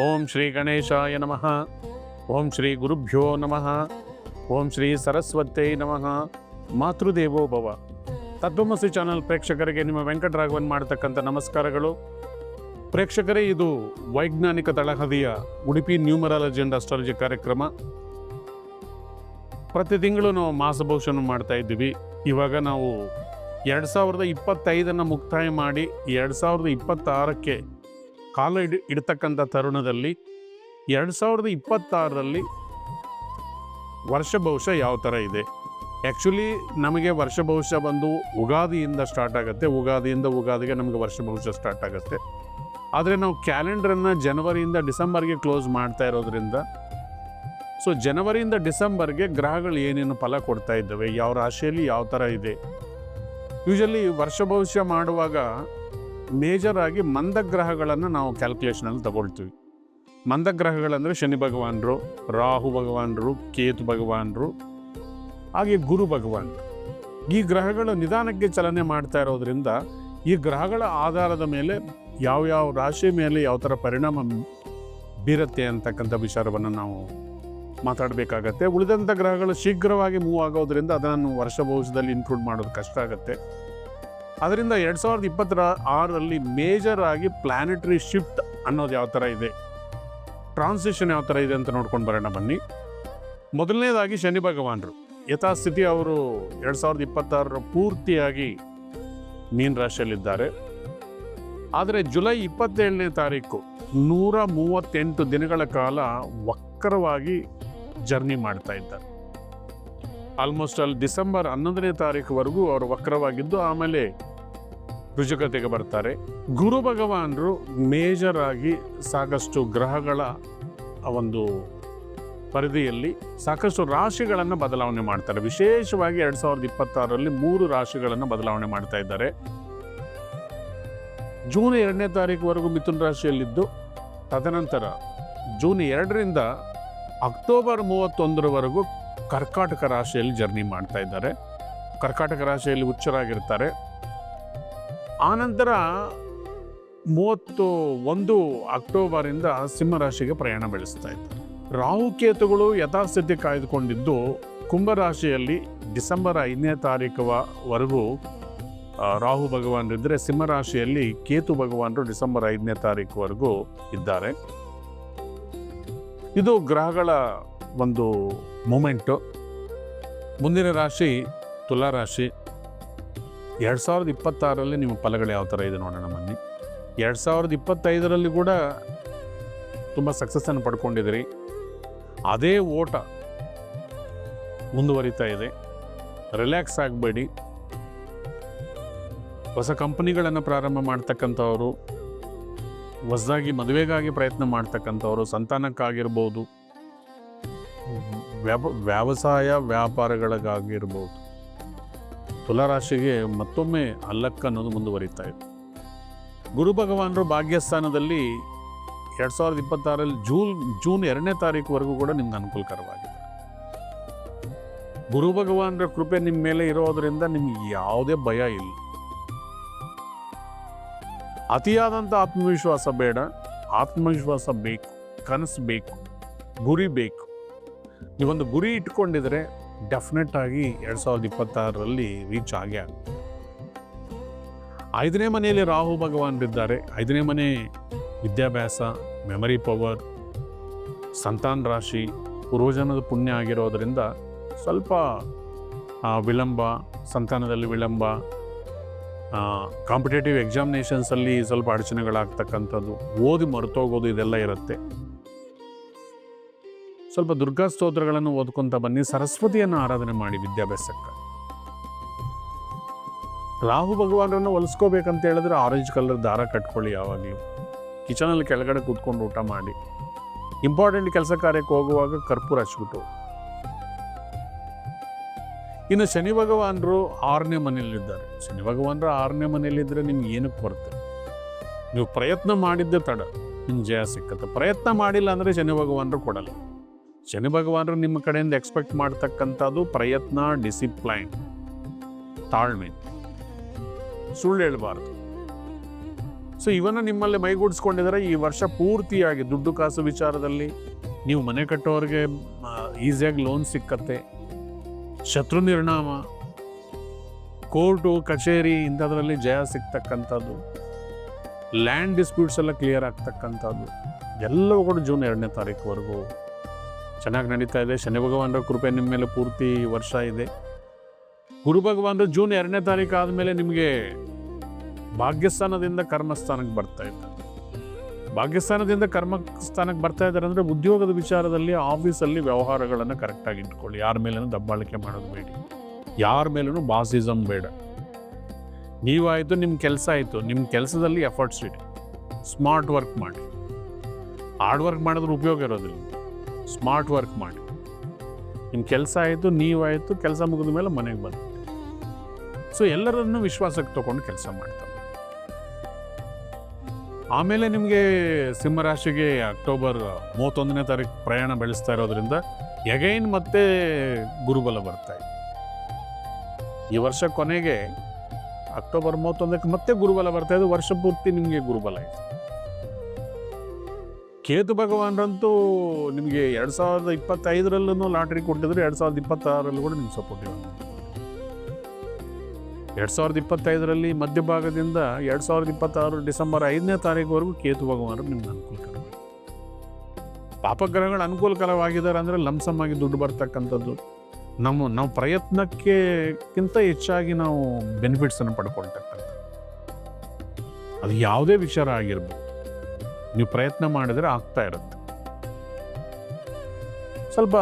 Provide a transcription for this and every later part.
ಓಂ ಶ್ರೀ ಗಣೇಶಾಯ ನಮಃ. ಓಂ ಶ್ರೀ ಗುರುಭ್ಯೋ ನಮಃ. ಓಂ ಶ್ರೀ ಸರಸ್ವತ್ಯೈ ನಮಃ. ಮಾತೃದೇವೋ ಭವ. ತತ್ವಮಸಿ ಚಾನಲ್ ಪ್ರೇಕ್ಷಕರಿಗೆ ನಿಮ್ಮ ವೆಂಕಟರಾಘವನ್ ಮಾಡತಕ್ಕಂಥ ನಮಸ್ಕಾರಗಳು. ಪ್ರೇಕ್ಷಕರೇ, ಇದು ವೈಜ್ಞಾನಿಕ ತಳಹದಿಯ ಉಡುಪಿ ನ್ಯೂಮರಾಲಜಿ ಅಂಡ್ ಅಸ್ಟ್ರಾಲಜಿ ಕಾರ್ಯಕ್ರಮ. ಪ್ರತಿ ತಿಂಗಳು ನಾವು ಮಾಸಭೂಷಣ ಮಾಡ್ತಾ ಇದ್ದೀವಿ. ಇವಾಗ ನಾವು ಎರಡು ಸಾವಿರದ ಇಪ್ಪತ್ತೈದನ್ನು ಮುಕ್ತಾಯ ಮಾಡಿ ಎರಡು ಸಾವಿರದ ಇಪ್ಪತ್ತಾರಕ್ಕೆ ಕಾಲ ಇಡ್, ಇಡ್ತಕ್ಕಂಥ ತರುಣದಲ್ಲಿ ಎರಡು ಸಾವಿರದ ಇಪ್ಪತ್ತಾರರಲ್ಲಿ ವರ್ಷ ಬಹುಶಃ ಯಾವ ಥರ ಇದೆ? ಆ್ಯಕ್ಚುಲಿ ನಮಗೆ ವರ್ಷ ಬಹುಶಃ ಬಂದು ಉಗಾದಿಯಿಂದ ಸ್ಟಾರ್ಟ್ ಆಗುತ್ತೆ. ಉಗಾದಿಯಿಂದ ಉಗಾದಿಗೆ ನಮಗೆ ವರ್ಷ ಬಹುಶಃ ಸ್ಟಾರ್ಟ್ ಆಗುತ್ತೆ. ಆದರೆ ನಾವು ಕ್ಯಾಲೆಂಡ್ರನ್ನು ಜನವರಿಯಿಂದ ಡಿಸೆಂಬರ್ಗೆ ಕ್ಲೋಸ್ ಮಾಡ್ತಾ ಇರೋದ್ರಿಂದ, ಸೊ ಜನವರಿಯಿಂದ ಡಿಸೆಂಬರ್ಗೆ ಗ್ರಹಗಳು ಏನೇನು ಫಲ ಕೊಡ್ತಾ ಇದ್ದಾವೆ, ಯಾವ ರಾಶಿಯಲ್ಲಿ ಯಾವ ಥರ ಇದೆ? ಯೂಶಲಿ ವರ್ಷ ಭವಿಷ್ಯ ಮಾಡುವಾಗ ಮೇಜರ್ ಆಗಿ ಮಂದಗ್ರಹಗಳನ್ನು ನಾವು ಕ್ಯಾಲ್ಕುಲೇಷನಲ್ಲಿ ತಗೊಳ್ತೀವಿ. ಮಂದಗ್ರಹಗಳಂದರೆ ಶನಿ ಭಗವಾನರು, ರಾಹು ಭಗವಾನರು, ಕೇತು ಭಗವಾನರು, ಹಾಗೆ ಗುರು ಭಗವಾನರು ಈ ಗ್ರಹಗಳು ನಿಧಾನಕ್ಕೆ ಚಲನೆ ಮಾಡ್ತಾ ಇರೋದ್ರಿಂದ ಈ ಗ್ರಹಗಳ ಆಧಾರದ ಮೇಲೆ ಯಾವ್ಯಾವ ರಾಶಿ ಮೇಲೆ ಯಾವ ಥರ ಪರಿಣಾಮ ಬೀರುತ್ತೆ ಅಂತಕ್ಕಂಥ ವಿಚಾರವನ್ನು ನಾವು ಮಾತಾಡಬೇಕಾಗತ್ತೆ. ಉಳಿದಂಥ ಗ್ರಹಗಳು ಶೀಘ್ರವಾಗಿ ಮೂವ್ ಆಗೋದ್ರಿಂದ ಅದನ್ನು ವರ್ಷ ಭವಿಷ್ಯದಲ್ಲಿ ಇನ್ಕ್ಲೂಡ್ ಮಾಡೋದು ಕಷ್ಟ ಆಗುತ್ತೆ. ಅದರಿಂದ ಎರಡು ಸಾವಿರದ ಇಪ್ಪತ್ತರ ಆರರಲ್ಲಿ ಮೇಜರ್ ಆಗಿ ಪ್ಲಾನೆಟರಿ ಶಿಫ್ಟ್ ಅನ್ನೋದು ಯಾವ ಥರ ಇದೆ? ಟ್ರಾನ್ಸಿಷನ್ ಯಾವ ಥರ ಇದೆ ಅಂತ ನೋಡ್ಕೊಂಡು ಬರೋಣ ಬನ್ನಿ. ಮೊದಲನೇದಾಗಿ ಶನಿ ಭಗವಾನರು. ಯಥಾಸ್ಥಿತಿ ಅವರು ಎರಡು ಸಾವಿರದ ಇಪ್ಪತ್ತಾರರ ಪೂರ್ತಿಯಾಗಿ ಮೀನ್ ರಾಶಿಯಲ್ಲಿದ್ದಾರೆ. ಆದರೆ ಜುಲೈ ಇಪ್ಪತ್ತೇಳನೇ ತಾರೀಕು ನೂರ ಮೂವತ್ತೆಂಟು ದಿನಗಳ ಕಾಲ ವಕ್ರವಾಗಿ ಜರ್ನಿ ಮಾಡ್ತಾ ಇದ್ದಾರೆ. ಆಲ್ಮೋಸ್ಟ್ ಅಲ್ಲಿ ಡಿಸೆಂಬರ್ ಹನ್ನೊಂದನೇ ತಾರೀಕುವರೆಗೂ ಅವರು ವಕ್ರವಾಗಿದ್ದು, ಆಮೇಲೆ ರುಜುಗತೆಗೆ ಬರ್ತಾರೆ. ಗುರು ಭಗವಾನರು ಮೇಜರ್ ಆಗಿ ಸಾಕಷ್ಟು ಗ್ರಹಗಳ ಒಂದು ಪರಿಧಿಯಲ್ಲಿ ಸಾಕಷ್ಟು ರಾಶಿಗಳನ್ನು ಬದಲಾವಣೆ ಮಾಡ್ತಾರೆ. ವಿಶೇಷವಾಗಿ ಎರಡು ಸಾವಿರದ ಇಪ್ಪತ್ತಾರರಲ್ಲಿ ಮೂರು ರಾಶಿಗಳನ್ನು ಬದಲಾವಣೆ ಮಾಡ್ತಾ ಇದ್ದಾರೆ. ಜೂನ್ ಎರಡನೇ ತಾರೀಕುವರೆಗೂ ಮಿಥುನ್ ರಾಶಿಯಲ್ಲಿದ್ದು, ತದನಂತರ ಜೂನ್ ಎರಡರಿಂದ ಅಕ್ಟೋಬರ್ ಮೂವತ್ತೊಂದರವರೆಗೂ ಕರ್ಕಾಟಕ ರಾಶಿಯಲ್ಲಿ ಜರ್ನಿ ಮಾಡ್ತಾ ಇದ್ದಾರೆ. ಕರ್ಕಾಟಕ ರಾಶಿಯಲ್ಲಿ ಹುಚ್ಚರಾಗಿರ್ತಾರೆ. ಆನಂತರ ಮೂವತ್ತು ಒಂದು ಅಕ್ಟೋಬರಿಂದ ಸಿಂಹರಾಶಿಗೆ ಪ್ರಯಾಣ ಬೆಳೆಸ್ತಾ ಇದ್ದಾರೆ. ರಾಹುಕೇತುಗಳು ಯಥಾಸ್ಥಿತಿ ಕಾಯ್ದುಕೊಂಡಿದ್ದು ಕುಂಭರಾಶಿಯಲ್ಲಿ ಡಿಸೆಂಬರ್ ಐದನೇ ತಾರೀಕುವರೆಗೂ ರಾಹು ಭಗವಾನರಿದ್ದರೆ ಸಿಂಹರಾಶಿಯಲ್ಲಿ ಕೇತು ಭಗವಾನರು ಡಿಸೆಂಬರ್ ಐದನೇ ತಾರೀಕುವರೆಗೂ ಇದ್ದಾರೆ. ಇದು ಗ್ರಹಗಳ ಒಂದು ಮೂಮೆಂಟು ಮುಂದಿನ ರಾಶಿ, ತುಲಾ ರಾಶಿ. ಎರಡು ಸಾವಿರದ ಇಪ್ಪತ್ತಾರರಲ್ಲಿ ನಿಮ್ಮ ಫಲಗಳು ಯಾವ ಥರ ಇದೆ ನೋಡೋಣ ಬನ್ನಿ. ಎರಡು ಸಾವಿರದ ಇಪ್ಪತ್ತೈದರಲ್ಲಿ ಕೂಡ ತುಂಬ ಸಕ್ಸಸ್ಸನ್ನು ಪಡ್ಕೊಂಡಿದ್ದೀರಿ. ಅದೇ ಓಟ ಮುಂದುವರಿತಾ ಇದೆ. ರಿಲ್ಯಾಕ್ಸ್ ಆಗಬೇಡಿ. ಹೊಸ ಕಂಪನಿಗಳನ್ನು ಪ್ರಾರಂಭ ಮಾಡ್ತಕ್ಕಂಥವರು, ಹೊಸದಾಗಿ ಮದುವೆಗಾಗಿ ಪ್ರಯತ್ನ ಮಾಡ್ತಕ್ಕಂಥವರು, ಸಂತಾನಕ್ಕಾಗಿರ್ಬೋದು ವ್ಯಾಪ, ವ್ಯವಸಾಯ ವ್ಯಾಪಾರಗಳಿಗಾಗಿರ್ಬೋದು. ತುಲಾರಾಶಿಗೆ ಮತ್ತೊಮ್ಮೆ ಅಲ್ಲಕ್ಕ ಅನ್ನೋದು ಮುಂದುವರಿತಾ ಇದೆ. ಗುರು ಭಗವಾನರು ಭಾಗ್ಯಸ್ಥಾನದಲ್ಲಿ ಎರಡು ಸಾವಿರದ ಇಪ್ಪತ್ತಾರಲ್ಲಿ ಜೂನ್ ಜೂನ್ ಎರಡನೇ ತಾರೀಕುವರೆಗೂ ಕೂಡ ನಿಮ್ಗೆ ಅನುಕೂಲಕರವಾಗಿದೆ. ಗುರು ಭಗವಾನರ ಕೃಪೆ ನಿಮ್ಮ ಮೇಲೆ ಇರೋದರಿಂದ ನಿಮ್ಗೆ ಯಾವುದೇ ಭಯ ಇಲ್ಲ. ಅತಿಯಾದಂಥ ಆತ್ಮವಿಶ್ವಾಸ ಬೇಡ. ಆತ್ಮವಿಶ್ವಾಸ ಬೇಕು. ಕನಸು ಬೇಕು. ಗುರಿ ಬೇಕು. ನೀವೊಂದು ಗುರಿ ಇಟ್ಕೊಂಡಿದ್ರೆ ಡೆಫಿನೆಟ್ ಆಗಿ ಎರಡು ಸಾವಿರದ ಇಪ್ಪತ್ತಾರರಲ್ಲಿ ರೀಚ್ ಆಗೇ ಆಗುತ್ತೆ. ಐದನೇ ಮನೆಯಲ್ಲಿ ರಾಹು ಭಗವಾನರಿದ್ದಾರೆ. ಐದನೇ ಮನೆ ವಿದ್ಯಾಭ್ಯಾಸ ಮೆಮರಿ ಪವರ್ ಸಂತಾನ ರಾಶಿ, ಪೂರ್ವಜನದ ಪುಣ್ಯ ಆಗಿರೋದರಿಂದ ಸ್ವಲ್ಪ ವಿಳಂಬ, ಸಂತಾನದಲ್ಲಿ ವಿಳಂಬ ಕಾಂಪಿಟೇಟಿವ್ ಎಕ್ಸಾಮಿನೇಷನ್ಸಲ್ಲಿ ಸ್ವಲ್ಪ ಅಡಚಣೆಗಳಾಗ್ತಕ್ಕಂಥದ್ದು. ಓದಿ ಮರೆತೋಗೋದು ಇದೆಲ್ಲ ಇರುತ್ತೆ. ಸ್ವಲ್ಪ ದುರ್ಗಾ ಸ್ತೋತ್ರಗಳನ್ನು ಓದ್ಕೊಂತ ಬನ್ನಿ. ಸರಸ್ವತಿಯನ್ನು ಆರಾಧನೆ ಮಾಡಿ ವಿದ್ಯಾಭ್ಯಾಸಕ್ಕೆ. ರಾಹು ಭಗವಾನರನ್ನು ಹೊಲಿಸ್ಕೋಬೇಕಂತ ಹೇಳಿದ್ರೆ ಆರೆಂಜ್ ಕಲರ್ ದಾರ ಕಟ್ಕೊಳ್ಳಿ ಯಾವಾಗಲೂ. ಕಿಚನಲ್ಲಿ ಕೆಳಗಡೆ ಕೂತ್ಕೊಂಡು ಊಟ ಮಾಡಿ. ಇಂಪಾರ್ಟೆಂಟ್ ಕೆಲಸ ಕಾರ್ಯಕ್ಕೆ ಹೋಗುವಾಗ ಕರ್ಪೂರ ಹಚ್ಬಿಟ್ಟು. ಇನ್ನು ಶನಿ ಭಗವಾನರು ಆರನೇ ಮನೆಯಲ್ಲಿದ್ದಾರೆ. ಶನಿ ಭಗವಾನರು ಆರನೇ ಮನೆಯಲ್ಲಿದ್ದರೆ ನಿಮ್ಗೆ ಏನಕ್ಕೆ ಬರುತ್ತೆ ನೀವು ಪ್ರಯತ್ನ ಮಾಡಿದ್ದೆ ತಡ. ನಿಮ್ಗೆ ಜಯ ಸಿಕ್ಕತ್ತೆ. ಪ್ರಯತ್ನ ಮಾಡಿಲ್ಲ ಅಂದರೆ ಶನಿ ಭಗವಾನರು ಕೊಡಲ್ಲ. ಶನಿ ಭಗವಾನರು ನಿಮ್ಮ ಕಡೆಯಿಂದ ಎಕ್ಸ್ಪೆಕ್ಟ್ ಮಾಡ್ತಕ್ಕಂಥದ್ದು ಪ್ರಯತ್ನ ಡಿಸಿಪ್ಲೈನ್ ತಾಳ್ಮೆ. ಸುಳ್ಳು ಹೇಳಬಾರ್ದು. ಸೊ ಇವನ್ನ ನಿಮ್ಮಲ್ಲಿ ಮೈಗೂಡಿಸ್ಕೊಂಡಿದ್ದಾರೆ ಈ ವರ್ಷ ಪೂರ್ತಿಯಾಗಿ ದುಡ್ಡು ಕಾಸು ವಿಚಾರದಲ್ಲಿ ನೀವು ಮನೆ ಕಟ್ಟೋರಿಗೆ ಈಸಿಯಾಗಿ ಲೋನ್ ಸಿಕ್ಕತ್ತೆ. ಶತ್ರು ನಿರ್ಣಾಮ ಕೋರ್ಟು, ಕಚೇರಿ ಇಂಥದ್ರಲ್ಲಿ ಜಯ ಸಿಗ್ತಕ್ಕಂಥದ್ದು. ಲ್ಯಾಂಡ್ ಡಿಸ್ಪ್ಯೂಟ್ಸ್ ಎಲ್ಲ ಕ್ಲಿಯರ್ ಆಗ್ತಕ್ಕಂಥದ್ದು. ಎಲ್ಲವೂ ಕೂಡ ಜೂನ್ ಎರಡನೇ ತಾರೀಕುವರೆಗೂ ಚೆನ್ನಾಗಿ ನಡೀತಾ ಇದೆ. ಶನಿ ಭಗವಾನರ ಕೃಪೆ ನಿಮ್ಮ ಮೇಲೆ ಪೂರ್ತಿ ವರ್ಷ ಇದೆ. ಗುರು ಭಗವಾನರು ಜೂನ್ ಎರಡನೇ ತಾರೀಕು ಆದಮೇಲೆ ನಿಮಗೆ ಭಾಗ್ಯಸ್ಥಾನದಿಂದ ಕರ್ಮಸ್ಥಾನಕ್ಕೆ ಬರ್ತಾ ಇದ್ದಾರೆ. ಭಾಗ್ಯಸ್ಥಾನದಿಂದ ಕರ್ಮಸ್ಥಾನಕ್ಕೆ ಬರ್ತಾ ಇದ್ದಾರೆ ಅಂದರೆ ಉದ್ಯೋಗದ ವಿಚಾರದಲ್ಲಿ ಆಫೀಸಲ್ಲಿ ವ್ಯವಹಾರಗಳನ್ನು ಕರೆಕ್ಟಾಗಿ ಇಟ್ಕೊಳ್ಳಿ. ಯಾರ ಮೇಲೇನೂ ದಬ್ಬಾಳಿಕೆ ಮಾಡೋದು ಬೇಡಿ. ಯಾರ ಮೇಲೂ ಬಾಸಿಸಮ್ ಬೇಡ. ನೀವಾಯಿತು ನಿಮ್ಮ ಕೆಲಸ ಆಯಿತು. ನಿಮ್ಮ ಕೆಲಸದಲ್ಲಿ ಎಫರ್ಟ್ಸ್ ಇಡಿ. ಸ್ಮಾರ್ಟ್ ವರ್ಕ್ ಮಾಡಿ. ಹಾರ್ಡ್ ವರ್ಕ್ ಮಾಡಿದ್ರೆ ಉಪಯೋಗ ಇರೋದಿಲ್ಲ. ಸ್ಮಾರ್ಟ್ ವರ್ಕ್ ಮಾಡಿ. ನಿಮ್ಮ ಕೆಲಸ ಆಯಿತು ನೀವಾಯಿತು ಕೆಲಸ ಮುಗಿದ ಮೇಲೆ ಮನೆಗೆ ಬಂದು. ಸೊ ಎಲ್ಲರನ್ನು ವಿಶ್ವಾಸಕ್ಕೆ ತಗೊಂಡು ಕೆಲಸ ಮಾಡ್ತಾರೆ ಆಮೇಲೆ ನಿಮಗೆ ಸಿಂಹರಾಶಿಗೆ ಅಕ್ಟೋಬರ್ ಮೂವತ್ತೊಂದನೇ ತಾರೀಕು ಪ್ರಯಾಣ ಬೆಳೆಸ್ತಾ ಇರೋದ್ರಿಂದ ಎಗೈನ್ ಮತ್ತೆ ಗುರುಬಲ ಬರ್ತಾ ಇದೆ. ಈ ವರ್ಷ ಕೊನೆಗೆ ಅಕ್ಟೋಬರ್ ಮೂವತ್ತೊಂದಕ್ಕೆ ಮತ್ತೆ ಗುರುಬಲ ಬರ್ತಾ ಇದೆ. ವರ್ಷ ಪೂರ್ತಿ ನಿಮಗೆ ಗುರುಬಲ ಇದೆ. ಕೇತು ಭಗವಾನ್ರಂತೂ ನಿಮಗೆ ಎರಡು ಸಾವಿರದ ಇಪ್ಪತ್ತೈದರಲ್ಲೂ ಲಾಟ್ರಿ ಕೊಟ್ಟಿದ್ರು ಎರಡು ಸಾವಿರದ ಇಪ್ಪತ್ತಾರಲ್ಲೂ ಕೂಡ ನಿಮ್ಗೆ ಸಪೋರ್ಟ್ ಎರಡು ಸಾವಿರದ ಇಪ್ಪತ್ತೈದರಲ್ಲಿ ಮಧ್ಯಭಾಗದಿಂದ ಎರಡು ಸಾವಿರದ ಇಪ್ಪತ್ತಾರು ಡಿಸೆಂಬರ್ ಐದನೇ ತಾರೀಕುವರೆಗೂ ಕೇತು ಭಗವಾನರು ನಿಮ್ಗೆ ಅನುಕೂಲಕರ. ಪಾಪಗ್ರಹಗಳು ಅನುಕೂಲಕರವಾಗಿದ್ದಾರೆ ಅಂದರೆ ಲಂಸಮ್ಮಾಗಿ ದುಡ್ಡು ಬರ್ತಕ್ಕಂಥದ್ದು. ನಮ್ಮ, ನಾವು ಪ್ರಯತ್ನಕ್ಕೆಕ್ಕಿಂತ ಹೆಚ್ಚಾಗಿ ನಾವು ಬೆನಿಫಿಟ್ಸನ್ನು ಪಡ್ಕೊಳ್ತಕ್ಕಂಥ ಅದು ಯಾವುದೇ ವಿಚಾರ ಆಗಿರ್ಬೋದು. ನೀವು ಪ್ರಯತ್ನ ಮಾಡಿದರೆ ಆಗ್ತಾ ಇರುತ್ತೆ. ಸ್ವಲ್ಪ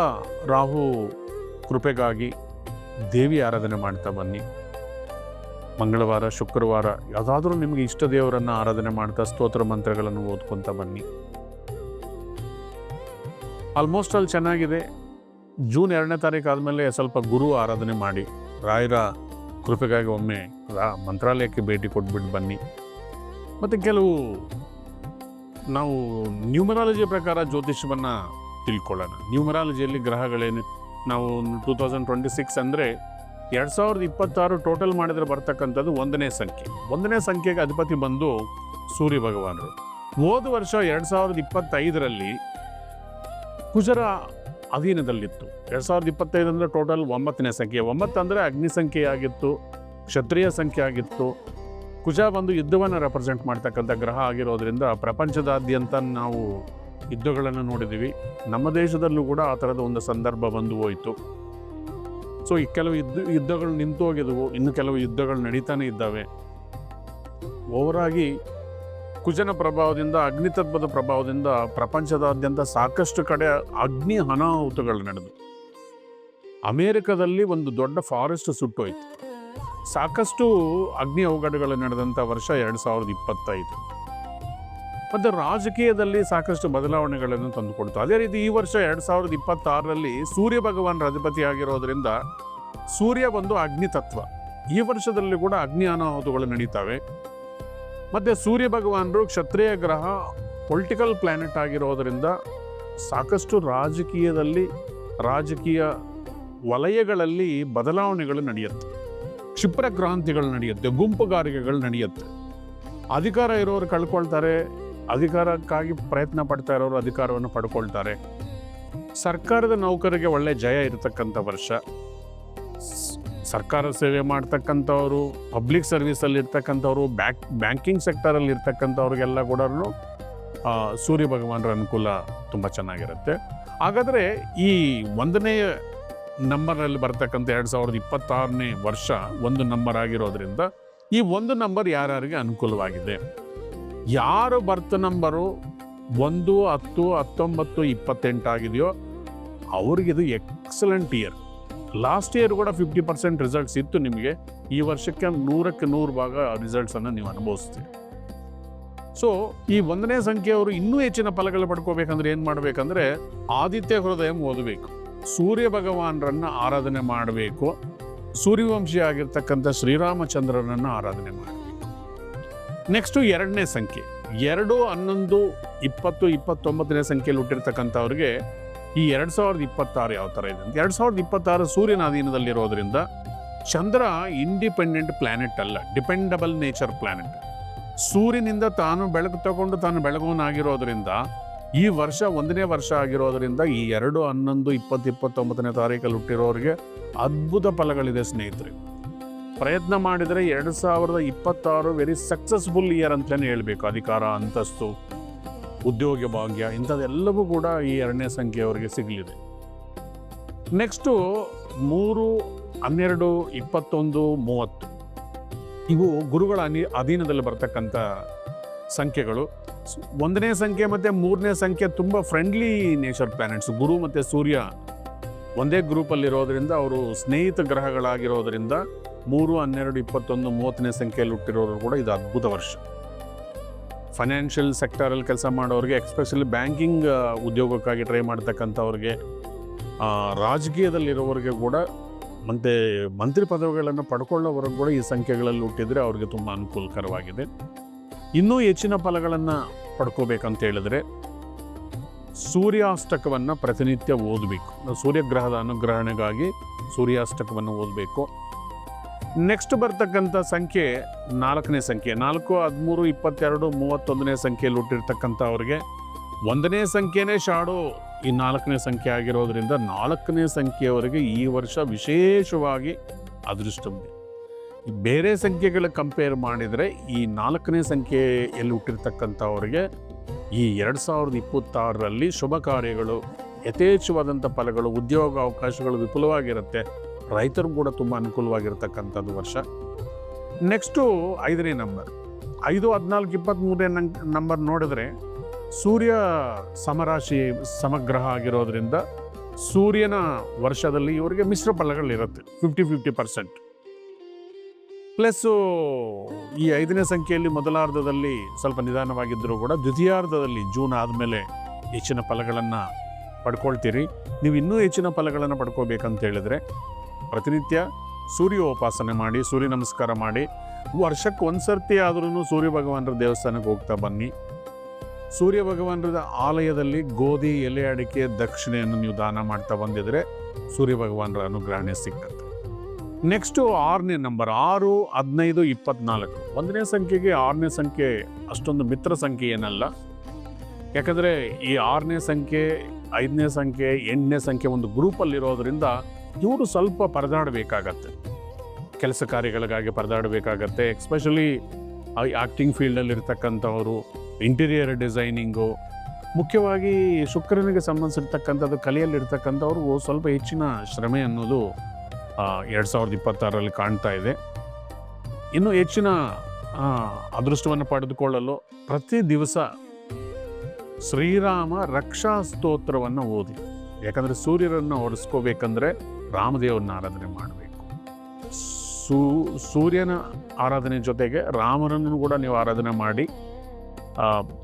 ರಾಹು ಕೃಪೆಗಾಗಿ ದೇವಿ ಆರಾಧನೆ ಮಾಡ್ತಾ ಬನ್ನಿ. ಮಂಗಳವಾರ, ಶುಕ್ರವಾರ, ಯಾವುದಾದ್ರೂ ನಿಮಗೆ ಇಷ್ಟ ದೇವರನ್ನು ಆರಾಧನೆ ಮಾಡ್ತಾ ಸ್ತೋತ್ರ ಮಂತ್ರಗಳನ್ನು ಓದ್ಕೊತ ಬನ್ನಿ. ಆಲ್ಮೋಸ್ಟ್ ಅಲ್ಲಿ ಚೆನ್ನಾಗಿದೆ. ಜೂನ್ ಎರಡನೇ ತಾರೀಕು ಆದಮೇಲೆ ಸ್ವಲ್ಪ ಗುರು ಆರಾಧನೆ ಮಾಡಿ. ರಾಯರ ಕೃಪೆಗಾಗಿ ಒಮ್ಮೆ ರಾ ಮಂತ್ರಾಲಯಕ್ಕೆ ಭೇಟಿ ಕೊಟ್ಬಿಟ್ಟು ಬನ್ನಿ. ಮತ್ತು ಕೆಲವು ನಾವು ನ್ಯೂಮರಾಲಜಿ ಪ್ರಕಾರ ಜ್ಯೋತಿಷವನ್ನು ತಿಳ್ಕೊಳ್ಳೋಣ. ನ್ಯೂಮರಾಲಜಿಯಲ್ಲಿ ಗ್ರಹಗಳೇನು? ನಾವು ಟೂ ತೌಸಂಡ್ ಟ್ವೆಂಟಿ ಸಿಕ್ಸ್ ಅಂದರೆ ಎರಡು ಸಾವಿರದ ಇಪ್ಪತ್ತಾರು ಟೋಟಲ್ ಮಾಡಿದರೆ ಬರ್ತಕ್ಕಂಥದ್ದು ಒಂದನೇ ಸಂಖ್ಯೆ. ಒಂದನೇ ಸಂಖ್ಯೆಗೆ ಅಧಿಪತಿ ಬಂದು ಸೂರ್ಯ ಭಗವಾನರು. ಹೋದ ವರ್ಷ ಎರಡು ಸಾವಿರದ ಇಪ್ಪತ್ತೈದರಲ್ಲಿ ಕುಜರ ಅಧೀನದಲ್ಲಿತ್ತು. ಎರಡು ಸಾವಿರದ ಇಪ್ಪತ್ತೈದು ಅಂದರೆ ಟೋಟಲ್ ಒಂಬತ್ತನೇ ಸಂಖ್ಯೆ. ಒಂಬತ್ತು ಅಂದರೆ ಅಗ್ನಿ ಸಂಖ್ಯೆ ಆಗಿತ್ತು ಕ್ಷತ್ರಿಯ ಸಂಖ್ಯೆ ಆಗಿತ್ತು ಕುಜ ಬಂದು ಯುದ್ಧವನ್ನು ರೆಪ್ರೆಸೆಂಟ್ ಮಾಡ್ತಕ್ಕಂಥ ಗ್ರಹ ಆಗಿರೋದ್ರಿಂದ ಪ್ರಪಂಚದಾದ್ಯಂತ ನಾವು ಯುದ್ಧಗಳನ್ನು ನೋಡಿದ್ದೀವಿ. ನಮ್ಮ ದೇಶದಲ್ಲೂ ಕೂಡ ಆ ಥರದ ಒಂದು ಸಂದರ್ಭ ಬಂದು ಹೋಯಿತು. ಸೊ ಈ ಕೆಲವು ಯುದ್ಧ, ಯುದ್ಧಗಳು ನಿಂತು ಹೋಗಿದ್ದವು ಇನ್ನು ಕೆಲವು ಯುದ್ಧಗಳು ನಡೀತಾನೆ ಇದ್ದಾವೆ. ಓವರಾಗಿ ಕುಜನ ಪ್ರಭಾವದಿಂದ, ಅಗ್ನಿತತ್ವದ ಪ್ರಭಾವದಿಂದ ಪ್ರಪಂಚದಾದ್ಯಂತ ಸಾಕಷ್ಟು ಕಡೆ ಅಗ್ನಿ ಅನಾಹುತಗಳು ನಡೆದು. ಅಮೇರಿಕದಲ್ಲಿ ಒಂದು ದೊಡ್ಡ ಫಾರೆಸ್ಟ್ ಸುಟ್ಟೋಯ್ತು. ಸಾಕಷ್ಟು ಅಗ್ನಿ ಅವಘಡಗಳು ನಡೆದಂಥ ವರ್ಷ ಎರಡು ಸಾವಿರದ ಇಪ್ಪತ್ತೈದು. ಮತ್ತು ರಾಜಕೀಯದಲ್ಲಿ ಸಾಕಷ್ಟು ಬದಲಾವಣೆಗಳನ್ನು ತಂದುಕೊಡ್ತು. ಅದೇ ರೀತಿ ಈ ವರ್ಷ ಎರಡು ಸಾವಿರದ ಇಪ್ಪತ್ತಾರರಲ್ಲಿ ಸೂರ್ಯ ಭಗವಾನ್ ಅಧಿಪತಿ ಆಗಿರೋದ್ರಿಂದ ಸೂರ್ಯ ಒಂದು ಅಗ್ನಿ ತತ್ವ. ಈ ವರ್ಷದಲ್ಲಿ ಕೂಡ ಅಗ್ನಿ ಅನಾಹುತಗಳು ನಡೀತವೆ. ಮತ್ತು ಸೂರ್ಯ ಭಗವಾನರು ಕ್ಷತ್ರಿಯ ಗ್ರಹ ಪೊಲಿಟಿಕಲ್ ಪ್ಲ್ಯಾನೆಟ್ ಆಗಿರೋದರಿಂದ ಸಾಕಷ್ಟು ರಾಜಕೀಯದಲ್ಲಿ, ರಾಜಕೀಯ ವಲಯಗಳಲ್ಲಿ ಬದಲಾವಣೆಗಳು ನಡೆಯುತ್ತೆ. ಕ್ರಾಂತಿಗಳು ನಡೆಯುತ್ತೆ, ಗುಂಪುಗಾರಿಕೆಗಳು ನಡೆಯುತ್ತೆ. ಅಧಿಕಾರ ಇರೋರು ಕಳ್ಕೊಳ್ತಾರೆ, ಅಧಿಕಾರಕ್ಕಾಗಿ ಪ್ರಯತ್ನ ಪಡ್ತಾ ಇರೋರು ಅಧಿಕಾರವನ್ನು ಪಡ್ಕೊಳ್ತಾರೆ. ಸರ್ಕಾರದ ನೌಕರಿಗೆ ಒಳ್ಳೆ ಜಯ ಇರತಕ್ಕಂಥ ವರ್ಷ. ಸರ್ಕಾರ ಸೇವೆ ಮಾಡ್ತಕ್ಕಂಥವ್ರು, ಪಬ್ಲಿಕ್ ಸರ್ವಿಸಲ್ಲಿ ಇರ್ತಕ್ಕಂಥವ್ರು, ಬ್ಯಾಂಕ್, ಬ್ಯಾಂಕಿಂಗ್ ಸೆಕ್ಟರಲ್ಲಿ ಇರ್ತಕ್ಕಂಥವ್ರಿಗೆಲ್ಲ ಕೂಡ ಸೂರ್ಯ ಭಗವಾನರ ಅನುಕೂಲ ತುಂಬ ಚೆನ್ನಾಗಿರುತ್ತೆ. ಹಾಗಾದರೆ ಈ ಒಂದನೇ ನಂಬರಲ್ಲಿ ಬರ್ತಕ್ಕಂಥ ಎರಡು ಸಾವಿರದ ಇಪ್ಪತ್ತಾರನೇ ವರ್ಷ ಒಂದು ನಂಬರ್ ಆಗಿರೋದ್ರಿಂದ ಈ ಒಂದು ನಂಬರ್ ಯಾರ್ಯಾರಿಗೆ ಅನುಕೂಲವಾಗಿದೆ? ಯಾರು ಬರ್ತ್ ನಂಬರು ಒಂದು, ಹತ್ತು, ಹತ್ತೊಂಬತ್ತು ಇಪ್ಪತ್ತೆಂಟಾಗಿದೆಯೋ ಅವ್ರಿಗಿದು ಎಕ್ಸಲೆಂಟ್ ಇಯರ್ ಲಾಸ್ಟ್ ಇಯರ್ ಕೂಡ ಫಿಫ್ಟಿ ಪರ್ಸೆಂಟ್ ರಿಸಲ್ಟ್ಸ್ ಇತ್ತು ನಿಮಗೆ. ಈ ವರ್ಷಕ್ಕೆ ನೂರಕ್ಕೆ ನೂರು ಭಾಗ ರಿಸಲ್ಟ್ಸನ್ನು ನೀವು ಅನುಭವಿಸ್ತೀರಿ. ಸೊ ಈ ಒಂದನೇ ಸಂಖ್ಯೆಯವರು ಇನ್ನೂ ಹೆಚ್ಚಿನ ಫಲಗಳು ಪಡ್ಕೋಬೇಕಂದ್ರೆ ಏನು ಮಾಡಬೇಕಂದ್ರೆ ಆದಿತ್ಯ ಹೃದಯ ಓದಬೇಕು. ಸೂರ್ಯ ಭಗವಾನರನ್ನು ಆರಾಧನೆ ಮಾಡಬೇಕು. ಸೂರ್ಯವಂಶಿ ಆಗಿರ್ತಕ್ಕಂಥ ಶ್ರೀರಾಮಚಂದ್ರನನ್ನು ಆರಾಧನೆ ಮಾಡಬೇಕು ನೆಕ್ಸ್ಟು ಎರಡನೇ ಸಂಖ್ಯೆ. ಎರಡು, ಹನ್ನೊಂದು, ಇಪ್ಪತ್ತು, ಇಪ್ಪತ್ತೊಂಬತ್ತನೇ ಸಂಖ್ಯೆಯಲ್ಲಿ ಹುಟ್ಟಿರ್ತಕ್ಕಂಥವ್ರಿಗೆ ಈ ಎರಡು ಸಾವಿರದ ಇಪ್ಪತ್ತಾರು ಯಾವ ಥರ ಇದೆ ಅಂತ. ಎರಡು ಸಾವಿರದ ಇಪ್ಪತ್ತಾರು ಸೂರ್ಯನ ಅಧೀನದಲ್ಲಿರೋದ್ರಿಂದ ಚಂದ್ರ ಇಂಡಿಪೆಂಡೆಂಟ್ ಪ್ಲಾನೆಟ್ ಅಲ್ಲ ಡಿಪೆಂಡಬಲ್ ನೇಚರ್ ಪ್ಲಾನೆಟ್ ಸೂರ್ಯನಿಂದ ತಾನು ಬೆಳಕು ತಗೊಂಡು ತಾನು ಬೆಳಗುವನಾಗಿರೋದ್ರಿಂದ ಈ ವರ್ಷ ಒಂದನೇ ವರ್ಷ ಆಗಿರೋದ್ರಿಂದ ಈ ಎರಡು ಹನ್ನೊಂದು ಇಪ್ಪತ್ತು ಇಪ್ಪತ್ತೊಂಬತ್ತನೇ ತಾರೀಕಲ್ಲಿ ಹುಟ್ಟಿರೋರಿಗೆ ಅದ್ಭುತ ಫಲಗಳಿದೆ ಸ್ನೇಹಿತರೆ. ಪ್ರಯತ್ನ ಮಾಡಿದರೆ ಎರಡು ಸಾವಿರದ ಇಪ್ಪತ್ತಾರು ವೆರಿ ಸಕ್ಸಸ್ಫುಲ್ ಇಯರ್ ಅಂತಲೇ ಹೇಳಬೇಕು, ಅಧಿಕಾರ, ಅಂತಸ್ತು, ಉದ್ಯೋಗ ಭಾಗ್ಯ, ಇಂಥದ್ದೆಲ್ಲವೂ ಕೂಡ ಈ ಎರಡನೇ ಸಂಖ್ಯೆಯವರಿಗೆ ಸಿಗಲಿದೆ. ನೆಕ್ಸ್ಟು ಮೂರು, ಹನ್ನೆರಡು, ಇಪ್ಪತ್ತೊಂದು, ಮೂವತ್ತು. ಇವು ಗುರುಗಳ ಅನಿ, ಅಧೀನದಲ್ಲಿ ಬರ್ತಕ್ಕಂಥ ಸಂಖ್ಯೆಗಳು. ಒಂದನೇ ಸಂಖ್ಯೆ ಮತ್ತು ಮೂರನೇ ಸಂಖ್ಯೆ ತುಂಬ ಫ್ರೆಂಡ್ಲಿ ನೇಚರ್ ಪ್ಲ್ಯಾನೆಟ್ಸ್ ಗುರು ಮತ್ತು ಸೂರ್ಯ ಒಂದೇ ಗ್ರೂಪಲ್ಲಿರೋದ್ರಿಂದ ಅವರು ಸ್ನೇಹಿತ ಗ್ರಹಗಳಾಗಿರೋದ್ರಿಂದ ಮೂರು, ಹನ್ನೆರಡು, ಇಪ್ಪತ್ತೊಂದು, ಮೂವತ್ತನೇ ಸಂಖ್ಯೆಯಲ್ಲಿ ಹುಟ್ಟಿರೋರು ಕೂಡ ಇದು ಅದ್ಭುತ ವರ್ಷ. ಫೈನಾನ್ಷಿಯಲ್ ಸೆಕ್ಟರಲ್ಲಿ ಕೆಲಸ ಮಾಡೋರಿಗೆ ಎಕ್ಸ್ಪೆಷಲಿ ಬ್ಯಾಂಕಿಂಗ್ ಉದ್ಯೋಗಕ್ಕಾಗಿ ಟ್ರೈ ಮಾಡ್ತಕ್ಕಂಥವ್ರಿಗೆ ರಾಜಕೀಯದಲ್ಲಿರೋರಿಗೆ ಕೂಡ ಮತ್ತು ಮಂತ್ರಿ ಪದವಿಗಳನ್ನು ಪಡ್ಕೊಳ್ಳೋವರೆಗೂ ಕೂಡ ಈ ಸಂಖ್ಯೆಗಳಲ್ಲಿ ಹುಟ್ಟಿದರೆ ಅವ್ರಿಗೆ ತುಂಬ ಅನುಕೂಲಕರವಾಗಿದೆ. ಇನ್ನೂ ಹೆಚ್ಚಿನ ಫಲಗಳನ್ನು ಪಡ್ಕೋಬೇಕಂತ ಹೇಳಿದ್ರೆ ಸೂರ್ಯಾಷ್ಟಕವನ್ನು ಪ್ರತಿನಿತ್ಯ ಓದಬೇಕು. ಸೂರ್ಯಗ್ರಹದ ಅನುಗ್ರಹಣೆಗಾಗಿ ಸೂರ್ಯಾಷ್ಟಕವನ್ನು ಓದಬೇಕು. ನೆಕ್ಸ್ಟ್ ಬರ್ತಕ್ಕಂಥ ಸಂಖ್ಯೆ ನಾಲ್ಕನೇ ಸಂಖ್ಯೆ. ನಾಲ್ಕು, ಹದಿಮೂರು, ಇಪ್ಪತ್ತೆರಡು, ಮೂವತ್ತೊಂದನೇ ಸಂಖ್ಯೆಯಲ್ಲಿ ಹುಟ್ಟಿರ್ತಕ್ಕಂಥವ್ರಿಗೆ ಒಂದನೇ ಸಂಖ್ಯೆನೇ ಶಾಡೋ. ಈ ನಾಲ್ಕನೇ ಸಂಖ್ಯೆ ಆಗಿರೋದ್ರಿಂದ ನಾಲ್ಕನೇ ಸಂಖ್ಯೆಯವರೆಗೆ ಈ ವರ್ಷ ವಿಶೇಷವಾಗಿ ಅದೃಷ್ಟವಿದೆ. ಬೇರೆ ಸಂಖ್ಯೆಗಳ ಕಂಪೇರ್ ಮಾಡಿದರೆ ಈ ನಾಲ್ಕನೇ ಸಂಖ್ಯೆಯಲ್ಲಿ ಹುಟ್ಟಿರ್ತಕ್ಕಂಥವ್ರಿಗೆ ಈ ಎರಡು ಸಾವಿರದ ಇಪ್ಪತ್ತಾರರಲ್ಲಿ ಶುಭ ಕಾರ್ಯಗಳು, ಯಥೇಚ್ಛವಾದಂಥ ಫಲಗಳು, ಉದ್ಯೋಗ ಅವಕಾಶಗಳು ವಿಪುಲವಾಗಿರುತ್ತೆ. ರೈತರು ಕೂಡ ತುಂಬ ಅನುಕೂಲವಾಗಿರ್ತಕ್ಕಂಥದ್ದು ವರ್ಷ. ನೆಕ್ಸ್ಟು ಐದನೇ ನಂಬರ್ ಐದು, ಹದಿನಾಲ್ಕು ಇಪ್ಪತ್ತ್ಮೂರನೇ ನಂಬರ್ ನೋಡಿದ್ರೆ ಸೂರ್ಯ ಸಮರಾಶಿ ಸಮಗ್ರಹ ಆಗಿರೋದ್ರಿಂದ ಸೂರ್ಯನ ವರ್ಷದಲ್ಲಿ ಇವರಿಗೆ ಮಿಶ್ರ ಫಲಗಳಿರುತ್ತೆ ಫಿಫ್ಟಿ ಫಿಫ್ಟಿ ಪರ್ಸೆಂಟ್ ಪ್ಲಸ್ಸು ಈ ಐದನೇ ಸಂಖ್ಯೆಯಲ್ಲಿ ಮೊದಲಾರ್ಧದಲ್ಲಿ ಸ್ವಲ್ಪ ನಿಧಾನವಾಗಿದ್ದರೂ ಕೂಡ ದ್ವಿತೀಯಾರ್ಧದಲ್ಲಿ ಜೂನ್ ಆದಮೇಲೆ ಹೆಚ್ಚಿನ ಫಲಗಳನ್ನು ಪಡ್ಕೊಳ್ತೀರಿ. ನೀವು ಇನ್ನೂ ಹೆಚ್ಚಿನ ಫಲಗಳನ್ನು ಪಡ್ಕೋಬೇಕಂತ ಹೇಳಿದ್ರೆ ಪ್ರತಿನಿತ್ಯ ಸೂರ್ಯೋಪಾಸನೆ ಮಾಡಿ, ಸೂರ್ಯ ನಮಸ್ಕಾರ ಮಾಡಿ, ವರ್ಷಕ್ಕೆ ಒಂದು ಸರ್ತಿ ಆದ್ರೂ ಸೂರ್ಯ ಭಗವಾನರ ದೇವಸ್ಥಾನಕ್ಕೆ ಹೋಗ್ತಾ ಬನ್ನಿ. ಸೂರ್ಯ ಭಗವಾನರ ಆಲಯದಲ್ಲಿ ಗೋಧಿ, ಎಲೆ ಅಡಿಕೆ, ದಕ್ಷಿಣೆಯನ್ನು ನೀವು ದಾನ ಮಾಡ್ತಾ ಬಂದಿದ್ರೆ ಸೂರ್ಯ ಭಗವಾನರ ಅನುಗ್ರಹಣೆ ಸಿಕ್ಕತ್ತೆ. ನೆಕ್ಸ್ಟು ಆರನೇ ನಂಬರ್ ಆರು, ಹದಿನೈದು, ಇಪ್ಪತ್ನಾಲ್ಕು. ಒಂದನೇ ಸಂಖ್ಯೆಗೆ ಆರನೇ ಸಂಖ್ಯೆ ಅಷ್ಟೊಂದು ಮಿತ್ರ ಸಂಖ್ಯೆ ಏನಲ್ಲ. ಯಾಕಂದರೆ ಈ ಆರನೇ ಸಂಖ್ಯೆ, ಐದನೇ ಸಂಖ್ಯೆ, ಎಂಟನೇ ಸಂಖ್ಯೆ ಒಂದು ಗ್ರೂಪಲ್ಲಿರೋದ್ರಿಂದ ಇವರು ಸ್ವಲ್ಪ ಪರದಾಡಬೇಕಾಗತ್ತೆ. ಕೆಲಸ ಕಾರ್ಯಗಳಿಗಾಗಿ ಪರದಾಡಬೇಕಾಗತ್ತೆ. ಎಕ್ಸ್ಪೆಷಲಿ ಆ್ಯಕ್ಟಿಂಗ್ ಫೀಲ್ಡಲ್ಲಿರ್ತಕ್ಕಂಥವರು ಇಂಟೀರಿಯರ್ ಡಿಸೈನಿಂಗು ಮುಖ್ಯವಾಗಿ ಶುಕ್ರನಿಗೆ ಸಂಬಂಧಿಸಿರ್ತಕ್ಕಂಥದ್ದು ಕಲೆಯಲ್ಲಿರ್ತಕ್ಕಂಥವ್ರಿಗೂ ಸ್ವಲ್ಪ ಹೆಚ್ಚಿನ ಶ್ರಮೆ ಅನ್ನೋದು ಎರಡು ಸಾವಿರದ ಇಪ್ಪತ್ತಾರರಲ್ಲಿ ಕಾಣ್ತಾ ಇದೆ. ಇನ್ನು ಹೆಚ್ಚಿನ ಅದೃಷ್ಟವನ್ನು ಪಡೆದುಕೊಳ್ಳಲು ಪ್ರತಿ ದಿವಸ ಶ್ರೀರಾಮ ರಕ್ಷಾ ಸ್ತೋತ್ರವನ್ನು ಓದಿ. ಯಾಕಂದರೆ ಸೂರ್ಯರನ್ನು ಹೊರಿಸ್ಕೋಬೇಕಂದ್ರೆ ರಾಮದೇವನ ಆರಾಧನೆ ಮಾಡಬೇಕು. ಸೂ, ಸೂರ್ಯನ ಆರಾಧನೆ ಜೊತೆಗೆ ರಾಮರನ್ನು ಕೂಡ ನೀವು ಆರಾಧನೆ ಮಾಡಿ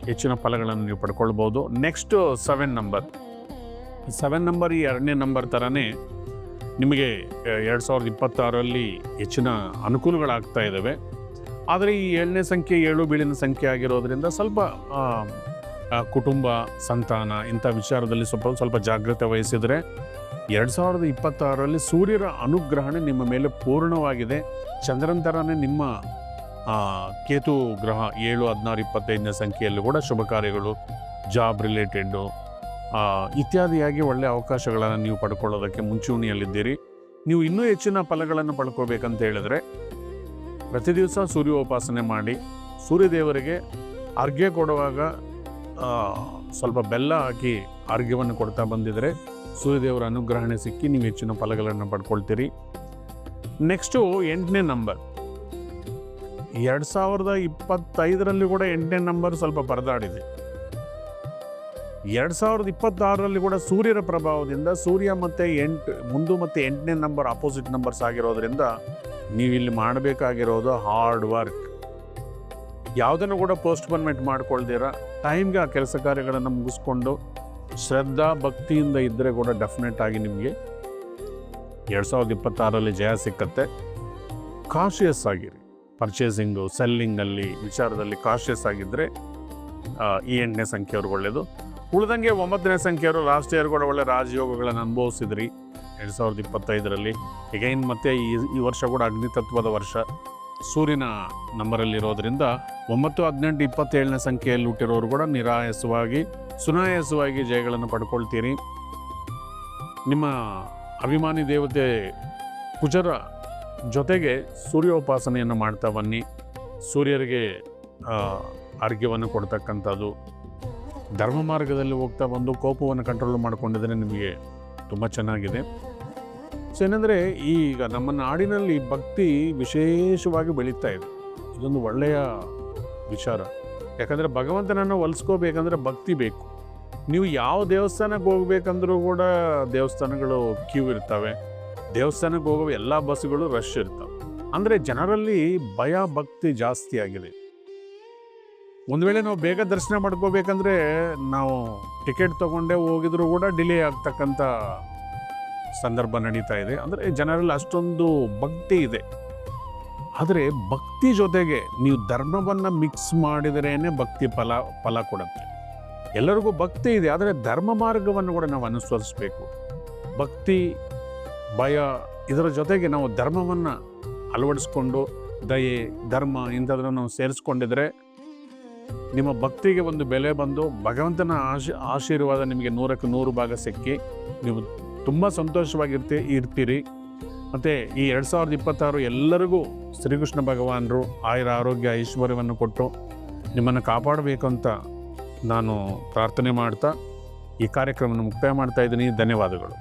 ಹೆಚ್ಚಿನ ಫಲಗಳನ್ನು ನೀವು ಪಡ್ಕೊಳ್ಬೋದು. Next seven number seven number ಈ ಎರಡನೇ ನಂಬರ್ ಥರನೇ ನಿಮಗೆ ಎರಡು ಸಾವಿರದ ಇಪ್ಪತ್ತಾರರಲ್ಲಿ ಹೆಚ್ಚಿನ ಅನುಕೂಲಗಳಾಗ್ತಾ ಇದ್ದಾವೆ ಆದರೆ ಈ ಏಳನೇ ಸಂಖ್ಯೆ, ಏಳು ಬೀಳಿನ ಸಂಖ್ಯೆ ಆಗಿರೋದ್ರಿಂದ ಸ್ವಲ್ಪ ಕುಟುಂಬ, ಸಂತಾನ ಇಂಥ ವಿಚಾರದಲ್ಲಿ ಸ್ವಲ್ಪ ಸ್ವಲ್ಪ ಜಾಗ್ರತೆ ವಹಿಸಿದರೆ ಎರಡು ಸಾವಿರದ ಇಪ್ಪತ್ತಾರರಲ್ಲಿ ಸೂರ್ಯರ ಅನುಗ್ರಹಣೆ ನಿಮ್ಮ ಮೇಲೆ ಪೂರ್ಣವಾಗಿದೆ. ಚಂದ್ರನ ಥರನೇ ನಿಮ್ಮ ಕೇತು ಗ್ರಹ ಏಳು, ಹದಿನಾರು, ಇಪ್ಪತ್ತೈದನೇ ಸಂಖ್ಯೆಯಲ್ಲೂ ಕೂಡ ಶುಭ ಕಾರ್ಯಗಳು, ಜಾಬ್ ರಿಲೇಟೆಡ್ಡು ಇತ್ಯಾದಿಯಾಗಿ ಒಳ್ಳೆಯ ಅವಕಾಶಗಳನ್ನು ನೀವು ಪಡ್ಕೊಳ್ಳೋದಕ್ಕೆ ಮುಂಚೂಣಿಯಲ್ಲಿದ್ದೀರಿ. ನೀವು ಇನ್ನೂ ಹೆಚ್ಚಿನ ಫಲಗಳನ್ನು ಪಡ್ಕೋಬೇಕಂತ ಹೇಳಿದ್ರೆ ಪ್ರತಿ ದಿವಸ ಸೂರ್ಯೋಪಾಸನೆ ಮಾಡಿ, ಸೂರ್ಯದೇವರಿಗೆ ಅರ್ಘ್ಯ ಕೊಡುವಾಗ ಸ್ವಲ್ಪ ಬೆಲ್ಲ ಹಾಕಿ ಅರ್ಘ್ಯವನ್ನು ಕೊಡ್ತಾ ಬಂದಿದ್ರೆ ಸೂರ್ಯದೇವರ ಅನುಗ್ರಹಣೆ ಸಿಕ್ಕಿ ನೀವು ಹೆಚ್ಚಿನ ಫಲಗಳನ್ನು ಪಡ್ಕೊಳ್ತೀರಿ. ನೆಕ್ಸ್ಟು ಎಂಟನೇ ನಂಬರ್. ಎರಡು ಸಾವಿರದ ಇಪ್ಪತ್ತೈದರಲ್ಲಿ ಕೂಡ ಎಂಟನೇ ನಂಬರ್ ಸ್ವಲ್ಪ ಪರದಾಡಿದೆ ಎರಡು ಸಾವಿರದ ಇಪ್ಪತ್ತಾರರಲ್ಲಿ ಕೂಡ ಸೂರ್ಯರ ಪ್ರಭಾವದಿಂದ ಸೂರ್ಯ ಮತ್ತು ಎಂಟು, ಮುಂದು ಮತ್ತು ಎಂಟನೇ ನಂಬರ್ ಅಪೋಸಿಟ್ ನಂಬರ್ಸ್ ಆಗಿರೋದ್ರಿಂದ ನೀವು ಇಲ್ಲಿ ಮಾಡಬೇಕಾಗಿರೋದು ಹಾರ್ಡ್ ವರ್ಕ್ ಯಾವುದನ್ನು ಕೂಡ ಪೋಸ್ಟ್ಪೋನ್ಮೆಂಟ್ ಮಾಡ್ಕೊಳ್ದಿರ ಟೈಮ್ಗೆ ಆ ಕೆಲಸ ಕಾರ್ಯಗಳನ್ನು ಮುಗಿಸ್ಕೊಂಡು ಶ್ರದ್ಧಾ, ಭಕ್ತಿಯಿಂದ ಇದ್ದರೆ ಕೂಡ ಡೆಫಿನೆಟ್ ಆಗಿ ನಿಮಗೆ ಎರಡು ಸಾವಿರದ ಇಪ್ಪತ್ತಾರರಲ್ಲಿ ಜಯ ಸಿಕ್ಕತ್ತೆ. ಕಾಶಿಯಸ್ ಆಗಿರಿ. ಪರ್ಚೇಸಿಂಗು ಸೆಲ್ಲಿಂಗಲ್ಲಿ ವಿಚಾರದಲ್ಲಿ ಕಾಶಿಯಸ್ ಆಗಿದ್ದರೆ ಈ ಎಂಟನೇ ಸಂಖ್ಯೆಯವ್ರಿಗೆ ಒಳ್ಳೆಯದು ಉಳಿದಂಗೆ ಒಂಬತ್ತನೇ ಸಂಖ್ಯೆಯವರು ಲಾಸ್ಟ್ ಇಯರ್ ಕೂಡ ಒಳ್ಳೆ ರಾಜಯೋಗಗಳನ್ನು ಅನುಭವಿಸಿದ್ರಿ. ಎರಡು ಸಾವಿರದ ಇಪ್ಪತ್ತೈದರಲ್ಲಿ. ಎಗೈನ್ ಮತ್ತೆ ಈ ಈ ವರ್ಷ ಕೂಡ ಅಗ್ನಿತತ್ವದ ವರ್ಷ. ಸೂರ್ಯನ ನಂಬರಲ್ಲಿರೋದ್ರಿಂದ ಒಂಬತ್ತು, ಹದಿನೆಂಟು, ಇಪ್ಪತ್ತೇಳನೇ ಸಂಖ್ಯೆಯಲ್ಲಿ ಹುಟ್ಟಿರೋರು ಕೂಡ ನಿರಾಯಸವಾಗಿ, ಸುನಾಯಾಸವಾಗಿ ಜಯಗಳನ್ನು ಪಡ್ಕೊಳ್ತೀರಿ. ನಿಮ್ಮ ಅಭಿಮಾನಿ ದೇವತೆ ಕುಜರ ಜೊತೆಗೆ ಸೂರ್ಯೋಪಾಸನೆಯನ್ನು ಮಾಡ್ತಾ ಬನ್ನಿ. ಸೂರ್ಯರಿಗೆ ಆರೋಗ್ಯವನ್ನು ಕೊಡ್ತಕ್ಕಂಥದ್ದು. ಧರ್ಮ ಮಾರ್ಗದಲ್ಲಿ ಹೋಗ್ತಾ ಬಂದು ಕೋಪವನ್ನು ಕಂಟ್ರೋಲ್ ಮಾಡಿಕೊಂಡಿದ್ರೆ ನಿಮಗೆ ತುಂಬ ಚೆನ್ನಾಗಿದೆ. ಸೊ ಏನಂದರೆ ಈಗ ನಮ್ಮ ನಾಡಿನಲ್ಲಿ ಭಕ್ತಿ ವಿಶೇಷವಾಗಿ ಬೆಳೀತಾ ಇದೆ. ಇದೊಂದು ಒಳ್ಳೆಯ ವಿಚಾರ. ಯಾಕಂದರೆ ಭಗವಂತನನ್ನು ಒಲಿಸ್ಕೋಬೇಕಂದ್ರೆ ಭಕ್ತಿ ಬೇಕು. ನೀವು ಯಾವ ದೇವಸ್ಥಾನಕ್ಕೆ ಹೋಗ್ಬೇಕಂದ್ರೂ ಕೂಡ ದೇವಸ್ಥಾನಗಳು ಕ್ಯೂ ಇರ್ತವೆ. ದೇವಸ್ಥಾನಕ್ಕೆ ಹೋಗೋ ಎಲ್ಲ ಬಸ್ಸುಗಳು ರಶ್ ಇರ್ತವೆ. ಅಂದರೆ ಜನರಲ್ಲಿ ಭಯ, ಭಕ್ತಿ ಜಾಸ್ತಿ ಆಗಿದೆ. ಒಂದು ವೇಳೆ ನಾವು ಬೇಗ ದರ್ಶನ ಮಾಡ್ಕೋಬೇಕಂದ್ರೆ ನಾವು ಟಿಕೆಟ್ ತಗೊಂಡೇ ಹೋಗಿದ್ರು ಕೂಡ ಡಿಲೇ ಆಗ್ತಕ್ಕಂಥ ಸಂದರ್ಭ ನಡೀತಾ ಇದೆ. ಅಂದರೆ ಜನರಲ್ಲಿ ಅಷ್ಟೊಂದು ಭಕ್ತಿ ಇದೆ. ಆದರೆ ಭಕ್ತಿ ಜೊತೆಗೆ ನೀವು ಧರ್ಮವನ್ನು ಮಿಕ್ಸ್ ಮಾಡಿದರೇನೆ ಭಕ್ತಿ ಫಲ ಫಲ ಕೊಡುತ್ತೆ. ಎಲ್ಲರಿಗೂ ಭಕ್ತಿ ಇದೆ, ಆದರೆ ಧರ್ಮ ಮಾರ್ಗವನ್ನು ಕೂಡ ನಾವು ಅನುಸರಿಸಬೇಕು. ಭಕ್ತಿ, ಭಯ ಇದರ ಜೊತೆಗೆ ನಾವು ಧರ್ಮವನ್ನು ಅಳವಡಿಸ್ಕೊಂಡು, ದಯೆ, ಧರ್ಮ ಇಂಥದನ್ನು ನಾವು ಸೇರಿಸ್ಕೊಂಡಿದ್ರೆ ನಿಮ್ಮ ಭಕ್ತಿಗೆ ಒಂದು ಬೆಲೆ ಬಂದು ಭಗವಂತನ ಆಶಿ, ಆಶೀರ್ವಾದ ನಿಮಗೆ ನೂರಕ್ಕೆ ನೂರು ಭಾಗ ಸಿಕ್ಕಿ ನೀವು ತುಂಬ ಸಂತೋಷವಾಗಿರ್ತಿ, ಇರ್ತೀರಿ. ಮತ್ತು ಈ ಎರಡು ಸಾವಿರದ ಇಪ್ಪತ್ತಾರು ಎಲ್ಲರಿಗೂ ಶ್ರೀಕೃಷ್ಣ ಭಗವಾನರು ಆಯುರ ಆರೋಗ್ಯ ಐಶ್ವರ್ಯವನ್ನು ಕೊಟ್ಟು ನಿಮ್ಮನ್ನು ಕಾಪಾಡಬೇಕು ಅಂತ ನಾನು ಪ್ರಾರ್ಥನೆ ಮಾಡ್ತಾ ಈ ಕಾರ್ಯಕ್ರಮವನ್ನು ಮುಕ್ತಾಯ ಮಾಡ್ತಾ ಇದ್ದೀನಿ. ಧನ್ಯವಾದಗಳು.